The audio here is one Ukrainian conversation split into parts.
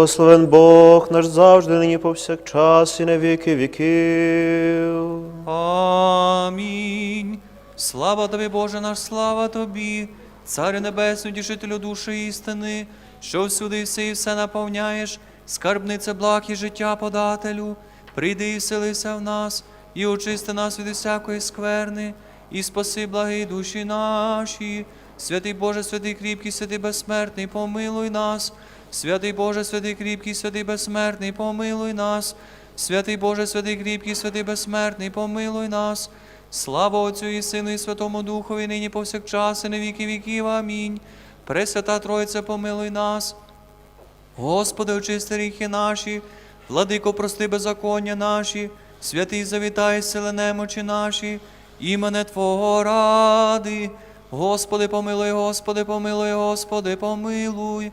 Благословен Бог наш завжди, нині повсякчас і на віки віків. Амінь. Слава тобі, Боже наш, слава тобі, Царю Небесний, тішителю душі істини, що всюди все і все наповняєш, скарбниця благ і життя подателю. Прийди і вселися в нас, і очисти нас від усякої скверни, і спаси благі душі наші. Святий Боже, святий кріпкий, святий безсмертний, помилуй нас. Святий Боже, святий кріпкий, святий безсмертний, помилуй нас. Святий Боже, святий кріпкий, святий безсмертний, помилуй нас. Слава Отцю і Сину, і Святому Духові, нині повсякчас, і на віки віків. Амінь. Пресвята Тройця, помилуй нас. Господи, очисти ріхи наші, владико, прости беззаконня наші, святий завітай, сили немочі наші, імене Твого ради. Господи, помилуй, Господи, помилуй, Господи, помилуй.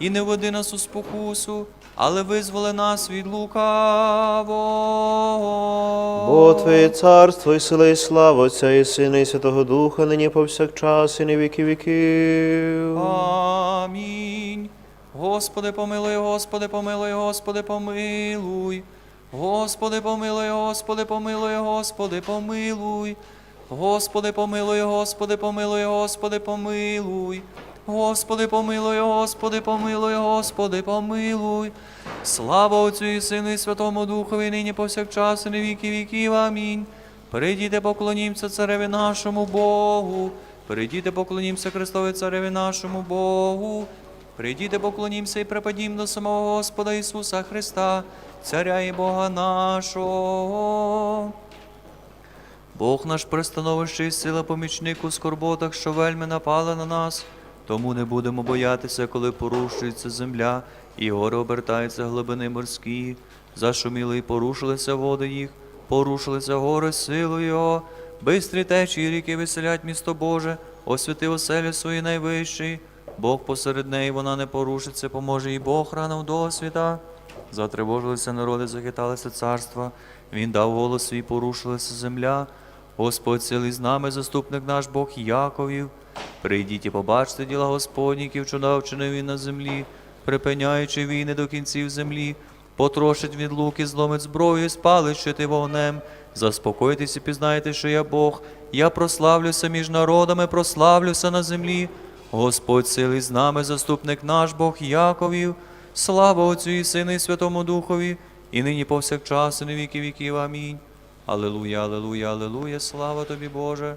і не веди нас у спокусу, але визволи нас від лукавого. Бо Твоє царство і сила, і слава Отця і Сина, і Святого Духа, нині повсякчас і на віки віків. Амінь. Господи, помилуй, Господи, помилуй, Господи, помилуй. Господи, помилуй, Господи, помилуй, Господи, помилуй. Господи, помилуй, Господи, помилуй, Господи, помилуй. Господи, помилуй, Господи, помилуй, Господи, помилуй. Слава Отцю і Сину, і Святому Духові, нині повсякчас, і на віки віків. Амінь. Прийдіте, поклонімся цареві нашому Богу. Прийдіте, поклонімся Христові цареві нашому Богу. Прийдіте, поклонімся і припадім до самого Господа Ісуса Христа, Царя і Бога нашого. Бог наш пристановище і сила помічник у скорботах, що вельми напали на нас. Тому не будемо боятися, коли порушується земля, і гори обертаються глибини морські. Зашуміли і порушилися води їх, порушилися гори силою Його. Бистрі течії ріки веселять місто Боже, освяти оселі свої найвищі. Бог посеред неї вона не порушиться, поможе їй Бог рано до освіта. Затривожилися народи, захиталися царства. Він дав голос свій, порушилася земля. Господь цілий з нами, заступник наш Бог Яковів. Прийдіть і побачте діла Господні, які вчора він на землі, припиняючи війни до кінців землі, потрошить від луки, зломить зброю, і спалить щити вогнем. Заспокойтесь і пізнайте, що я Бог. Я прославлюся між народами, прославлюся на землі. Господь силий з нами, заступник наш Бог Яковів. Слава Отцю і Сину, і Святому Духові, і нині повсякчас, і на віки віків. Амінь. Алелуя, алелуя, алелуя, слава тобі, Боже.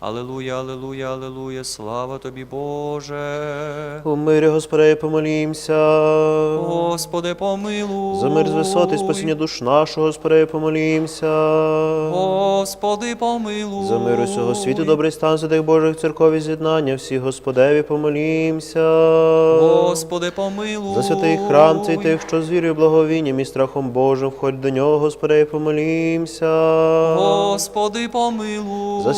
Алелуя, алелуя, алелуя, слава тобі, Боже. У мирі, Господи, помолімся. Господи, помилуй. За мир з висоти, спасіння душ нашого, Господи, помолімся. Господи, помилуй. За мир усього світу, добрий стан святих Божих церков і з'єднання, всіх Господеві помолімся. Господи, помилуй. За святий храм цей тих, що з вірою, благовінням і страхом Божим, входь до нього, Господи, помолімся. Господи, помилуй. За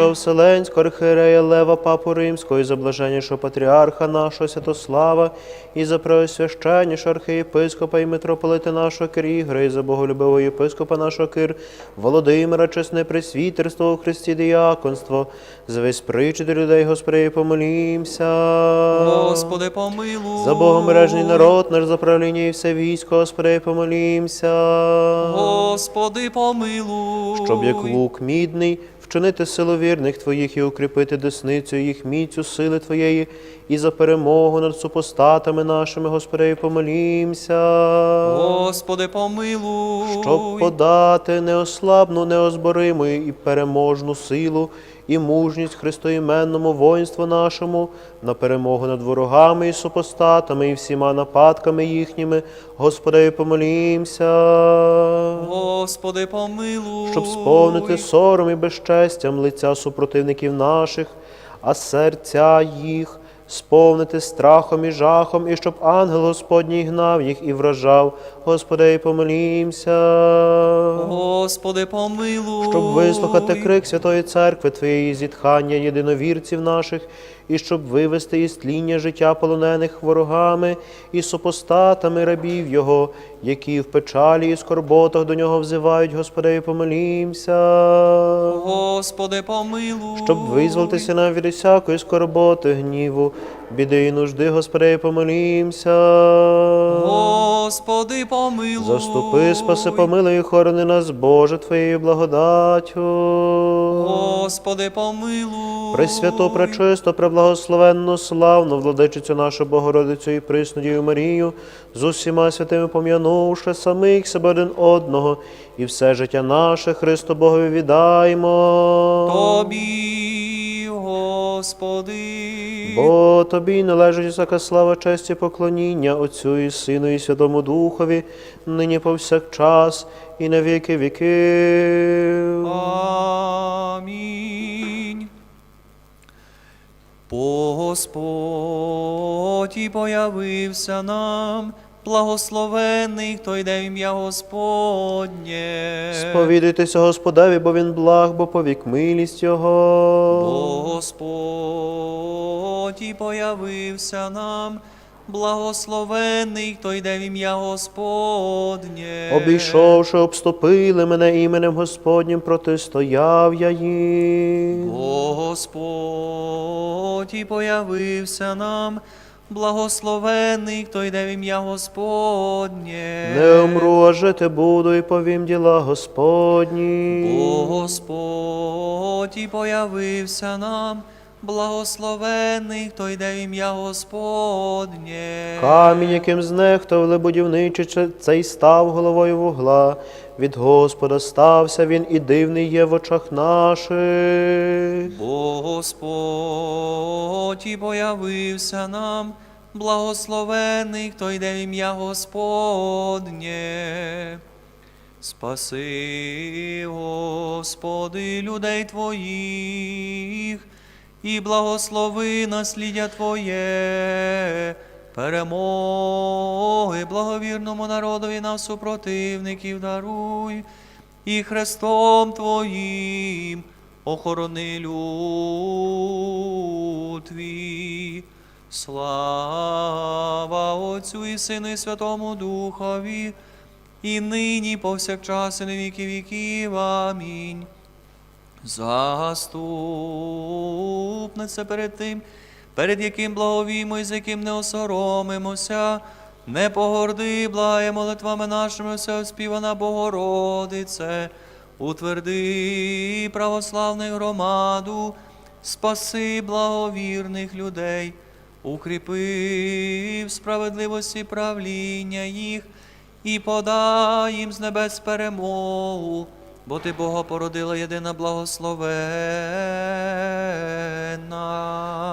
святішого Вселенського архиерея Лева Папу Римського, і за блаженнішого патріарха нашого Святослава, і за преосвященнішого архієпископа і митрополита нашого Кирігра, і за боголюбивого єпископа нашого Кир, Володимира, чесне пресвітерство у Христі діяконство, за весь причити людей, Господи, помолімся. Господи, помилуй. За Богом мережний народ, наш за правління і все військо, Господи, помолімся. Господи, помилуй. Щоб як лук мідний, вчинити силу вірних Твоїх і укріпити десницю їх міцю сили Твоєї, і за перемогу над супостатами нашими, Господи, помолімся. Господи, помилуй. Щоб подати неослабну, неозбориму і переможну силу і мужність Христоіменному воїнству нашому на перемогу над ворогами і супостатами, і всіма нападками їхніми, Господи, помолімся. Господи, помилуй. щоб сповнити сором і безчестям лиця супротивників наших, а серця їх сповнити страхом і жахом, і щоб ангел Господній гнав їх і вражав. Господи, помолімся. Господи, помилуй. Щоб вислухати крик Святої Церкви Твоєї зітхання єдиновірців наших, і щоб вивести із тління життя полонених ворогами і супостатами рабів Його, які в печалі і скорботах до нього взивають, Господи, помилімся. Господи, помилуй. Щоб визволитися нам від усякої скорботи, гніву, біди і нужди, Господи, помилімся. Господи, помилуй. Заступи, спаси, помилуй, і хорони нас, Боже, Твоєю благодаттю. Господи, помилуй. Пресвято, пречисто, преблагословенну, славну владичицю нашу Богородицю і приснодію Марію, з усіма святими пом'янувши самих себе один одного, і все життя наше Христу Богові віддаймо. Тобі, Господи. Бо тобі належить всяка слава, честь і поклоніння Отцю і Сину, і Святому Духові, нині повсякчас і на віки віків. Амінь. Бо Господь і появився нам, благословений, хто йде в ім'я Господнє. Сповідуйтеся Господеві, бо він благ, бо повік милість Його. Бо Господь і появився нам, благословений, хто йде в ім'я Господнє. Обійшовши, обступили мене іменем Господнім, протистояв я їм. Бо Господь і появився нам, благословений, хто йде в ім'я Господнє. Не умру, а жити буду і повім діла Господні. Бо Господь і появився нам, благословений, хто йде в ім'я Господнє. Камінь, яким знехтовали будівничі, цей став головою вугла. Від Господа стався він і дивний є в очах наших. Бо Господь і появився нам, благословений, хто йде в ім'я Господнє. Спаси, Господи, людей Твоїх, і благослови насліддя Твоє, перемоги благовірному народові на супротивників даруй, і Христом Твоїм охорони люд Твій. Слава Отцю і Сину і Святому Духові, і нині, повсякчас, і на віки віків. Амінь. Заступниця перед тим, перед яким благовімо і з яким не осоромимося, не погорди, благає молитвами нашими все співана Богородице, утверди православну громаду, спаси благовірних людей, укріпи в справедливості правління їх і подай їм з небес перемогу, бо ти Бога породила єдина благословенна.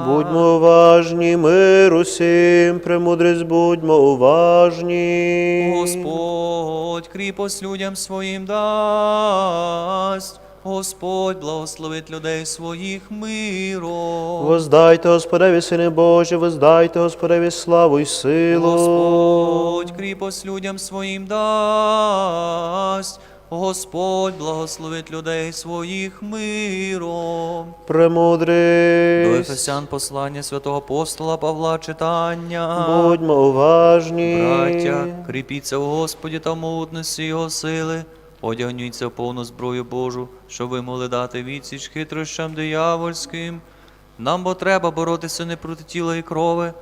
Будьмо уважні, мир усім, премудрість будьмо уважні. Господь кріпость людям своїм дасть. Господь благословить людей своїх миром. Воздайте Господеві, Сини Божі, воздайте Господеві славу й силу. Господь кріпость людям своїм дасть. Господь благословить людей своїх миром. До Премудрість. Ефесян послання святого апостола Павла читання. Будьмо уважні. Браття, кріпіться в Господі та в могутності Його сили, одягніться в повну зброю Божу, щоб ви могли дати відсіч хитрощам диявольським. Нам бо треба боротися не проти тіла і крови,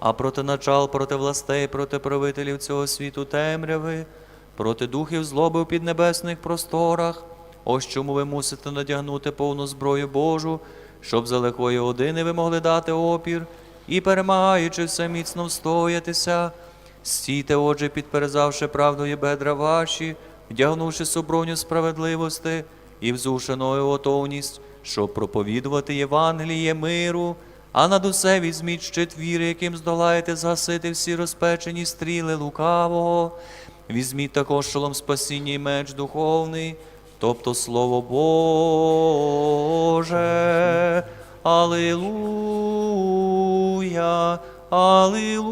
а проти начал, проти властей, проти правителів цього світу темряви, проти духів злоби в піднебесних просторах. Ось чому ви мусите надягнути повну зброю Божу, щоб за лихої години ви могли дати опір і, перемагаючи все міцно встоятися. Стійте, отже, підперезавши правдою бедра ваші, вдягнувши соброню справедливости і взушеною готовність, щоб проповідувати Євангеліє миру, а над усе візьміть щит віри, яким здолаєте згасити всі розпечені стріли лукавого. Візьміть також шолом спасіння і меч духовний, тобто Слово Боже. Алілуя, Алілуя,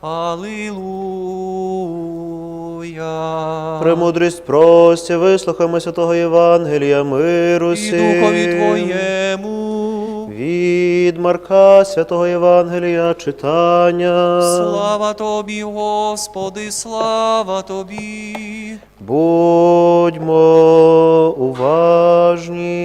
Алілуя. Премудрість прості, вислухаймо святого Євангелія, миру І духові Твоєму. Від Марка святого Євангелія читання. Слава Тобі, Господи, слава Тобі. Будьмо уважні,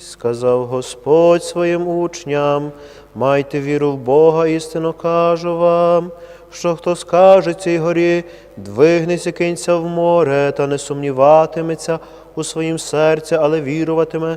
сказав Господь своїм учням, майте віру в Бога, істинно кажу вам, що хто скаже цій горі, двигнися, кинься в море, та не сумніватиметься у своїм серці, але віруватиме,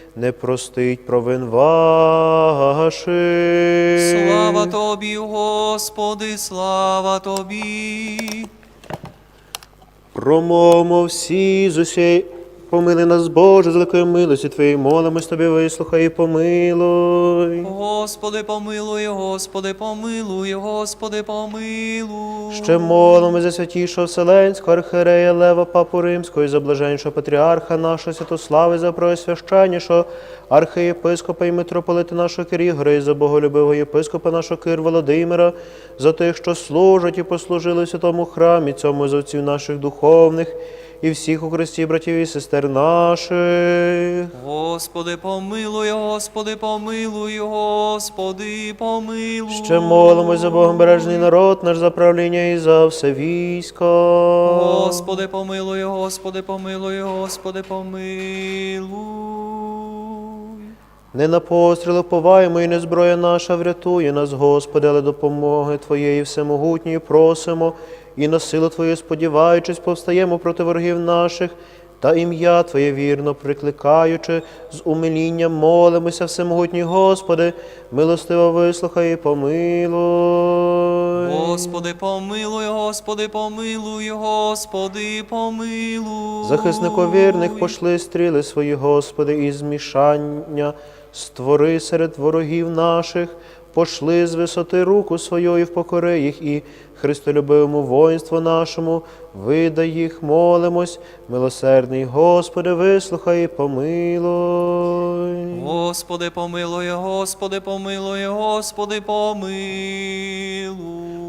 не простить провин ваших. Слава Тобі, Господи, слава Тобі. Промовмо всі з усієї помили нас, Боже, з великої милості Твоєї, молимось Тобі, вислухай і помилуй. Господи, помилуй, Господи, помилуй, Господи, помилуй. Ще молимо за святішого Вселенського архиерея Лева Папу Римського і за блаженнішого патріарха нашого Святослави, за преосвященнішого архієпископа і митрополита нашого Кирігора, і за боголюбивого єпископа нашого Кир Володимира, за тих, що служать і послужили в святому храмі, цьому з отців наших духовних, і всіх у Христі, братів і сестер наших. Господи, помилуй, Господи, помилуй, Господи, помилуй. Ще молимось за Богом бережний народ, наш за правління і за все військо. Господи, помилуй, Господи, помилуй, Господи, помилуй. Не на постріли поваємо, і не зброя наша врятує нас, Господи, але допомоги Твоєї всемогутньої просимо, і на силу Твою сподіваючись, повстаємо проти ворогів наших, та ім'я Твоє вірно прикликаючи, з умилінням молимося, всемогутній Господи, милостиво вислухай і помилуй. Господи, помилуй, Господи, помилуй, Господи, помилуй. Захиснику вірних пошли стріли свої, Господи, і змішання створи серед ворогів наших, пошли з висоти руку свою і впокори їх, і Христолюбивому воїнству нашому, видай їх, молимось, милосердний Господи, вислухай і помилуй. Господи, помилуй, Господи, помилуй, Господи, помилуй.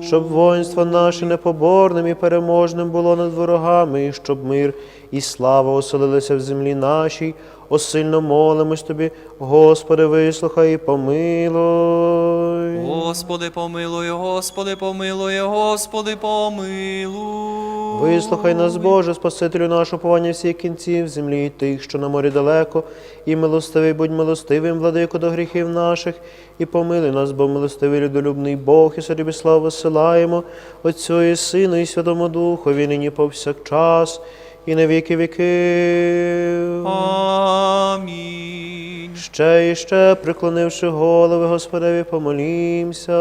Щоб воїнство наше непоборним і переможним було над ворогами, і щоб мир і слава оселилися в землі нашій, осильно молимось Тобі, Господи, вислухай і помилуй. Господи, помилуй, Господи, помилуй, Господи, помилуй. Вислухай нас, Боже, Спасителю нашу повання всіх кінців землі і тих, що на морі далеко, і милостивий, будь милостивим, владико до гріхів наших, і помилуй нас, бо милостивий людолюбний Бог, і собі славу силаємо, Отцю і Сину, і Святому Духові, нині повсякчас, і на віки віків. Амінь. Ще і ще, приклонивши голови, Господеві, помолімся.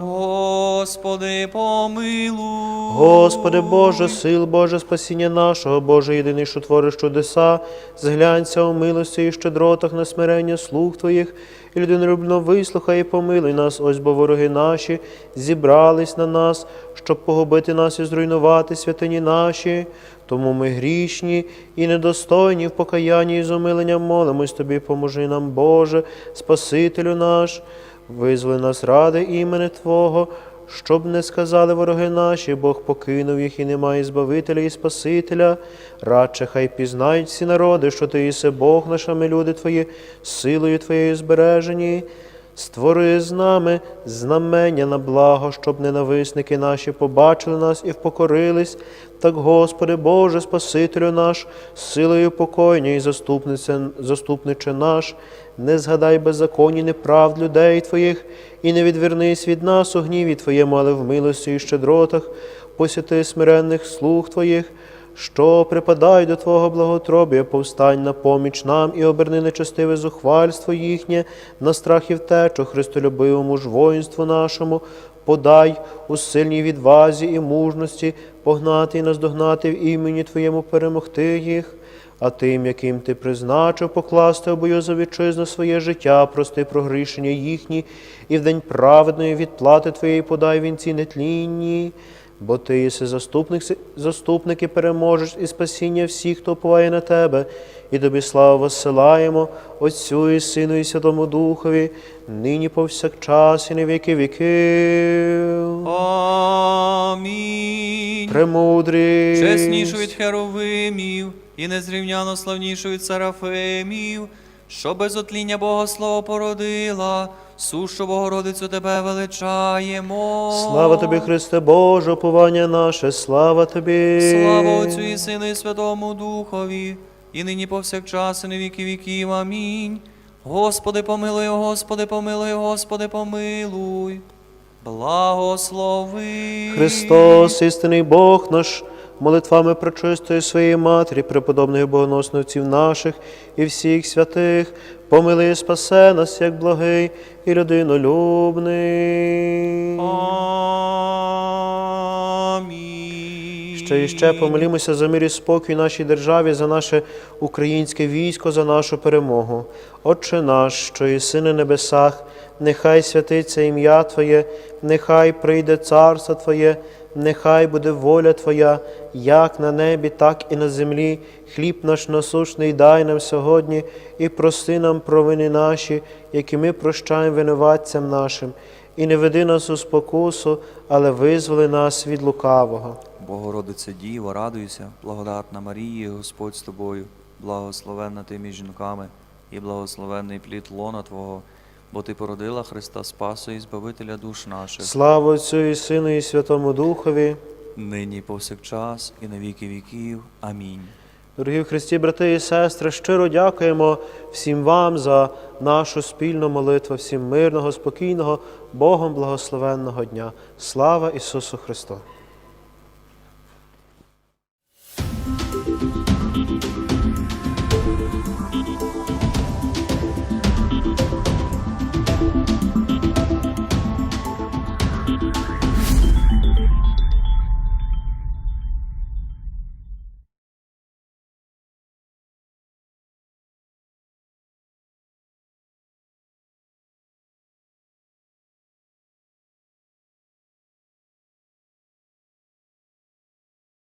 Господи, помилуй. Господи Боже, сил Боже, спасіння нашого, Боже, єдиний, що твориш чудеса, зглянься у милості і щедротах на смирення слуг Твоїх, і людинолюбно вислухай і помилуй нас, ось бо вороги наші зібрались на нас, щоб погубити нас і зруйнувати святині наші. Тому ми грішні і недостойні в покаянні і з умиленням молимось Тобі, поможи нам, Боже, Спасителю наш, визволи нас ради імени Твого, щоб не сказали вороги наші, Бог покинув їх і немає Збавителя і Спасителя. Радше хай пізнають всі народи, що Ти єси Бог наш, а ми люди Твої, силою Твоєю збережені. Створи з нами знамення на благо, щоб ненависники наші побачили нас і впокорились. Так, Господи Боже, Спасителю наш, силою покойня і заступниче наш, не згадай беззаконні неправд людей Твоїх, і не відвернись від нас у гніві Твоєму, але в милості і щедротах, посіти смиренних слуг Твоїх, що припадають до Твого благотробія, повстань на поміч нам і оберни нечестиве зухвальство їхнє на страх і втечу Христолюбивому ж воїнству нашому, подай у сильній відвазі і мужності погнати і наздогнати в імені Твоєму перемогти їх. А тим, яким ти призначив покласти обою за вітчизну своє життя, прости прогрішення їхні, і в день праведної відплати Твоєї подай вінці нетлінні. Бо ти єси заступник, заступник і переможеш і спасіння всіх, хто поває на тебе, і тобі славу воссилаємо, Отцю і Сину, і Святому Духові, нині повсякчас і на віки віків. Амінь. Премудрість. Чеснішу від херовимів і незрівняно славнішу від серафимів, що без отління Богослова породила, сушу Богородицю тебе величаємо. Слава тобі, Христе Боже, уповання наше, слава тобі. Слава Отцю і Сину і Святому Духові, і нині повсякчас, і на віки віків. Амінь. Господи, помилуй, Господи, помилуй, Господи, помилуй. Благослови. Христос, істинний Бог наш, молитвами пречистої своєї Матері, преподобних богоносновців наших і всіх святих, помили і спасе нас, як благий і людинолюбний. Амінь. Ще і ще помолімося за мир і спокій нашій державі, за наше українське військо, за нашу перемогу. Отче наш, що єси на небесах, нехай святиться ім'я Твоє, нехай прийде царство Твоє, нехай буде воля Твоя, як на небі, так і на землі. Хліб наш насушний дай нам сьогодні, і прости нам провини наші, які ми прощаємо винуватцям нашим. І не веди нас у спокусу, але визволи нас від лукавого. Богородице Діво, радуйся, благодатна Марія, Господь з тобою, благословенна ти між жінками, і благословенний плід лона Твого, бо ти породила Христа Спасу і Збавителя душ наших, Слава Отцю і Сину і Святому Духові. нині повсякчас, і на віки віків. Амінь. Дорогі в Христі, брати і сестри, щиро дякуємо всім вам за нашу спільну молитву, всім мирного, спокійного, Богом благословенного дня. Слава Ісусу Христу!